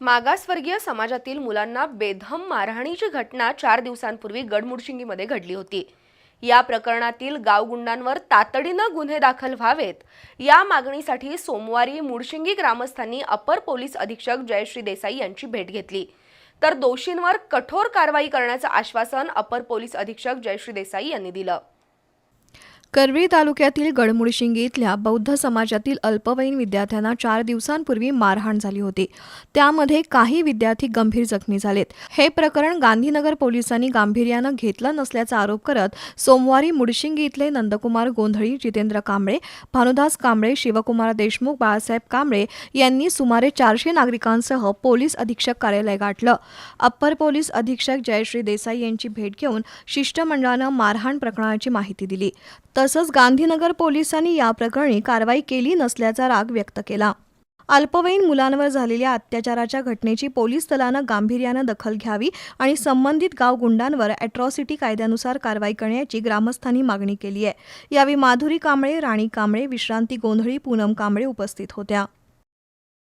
मागासवर्गीय समाजातील मुलांना बेधम मारहाणीची घटना चार दिवसांपूर्वी गडमुडशिंगीमध्ये घडली होती. या प्रकरणातील गावगुंडांवर तातडीनं गुन्हे दाखल व्हावेत. या मागणीसाठी सोमवारी मुडशिंगी ग्रामस्थांनी अपर पोलीस अधीक्षक जयश्री देसाई यांची भेट घेतली. तर दोषींवर कठोर कारवाई करण्याचं आश्वासन अपर पोलीस अधीक्षक जयश्री देसाई यांनी दिलं. करवीर तालुक्यातील गडमुडशिंगी इथल्या बौद्ध समाजातील अल्पवयीन विद्यार्थ्यांना चार दिवसांपूर्वी मारहाण झाली होती. त्यामध्ये काही विद्यार्थी गंभीर जखमी झालेत. हे प्रकरण गांधीनगर पोलिसांनी गांभीर्यानं घेतलं नसल्याचा आरोप करत सोमवारी मुडशिंगी इथले नंदकुमार गोंधळी जितेंद्र कांबळे भानुदास कांबळे शिवकुमार देशमुख बाळासाहेब कांबळे यांनी सुमारे चारशे नागरिकांसह पोलीस अधीक्षक कार्यालय गाठलं. अप्पर पोलीस अधीक्षक जयश्री देसाई यांची भेट घेऊन शिष्टमंडळानं मारहाण प्रकरणाची माहिती दिली. तसंच गांधीनगर पोलिसांनी या प्रकरणी कारवाई केली नसल्याचा राग व्यक्त केला. अल्पवयीन मुलांवर झालेल्या अत्याचाराच्या घटनेची पोलीस दलानं गांभीर्यानं दखल घ्यावी आणि संबंधित गाव गुंडांवर अॅट्रॉसिटी कायद्यानुसार कारवाई करण्याची ग्रामस्थांनी मागणी केली आहे यावेळी माधुरी कांबळे राणी कांबळे विश्रांती गोंधळी पूनम कांबळे उपस्थित होत्या.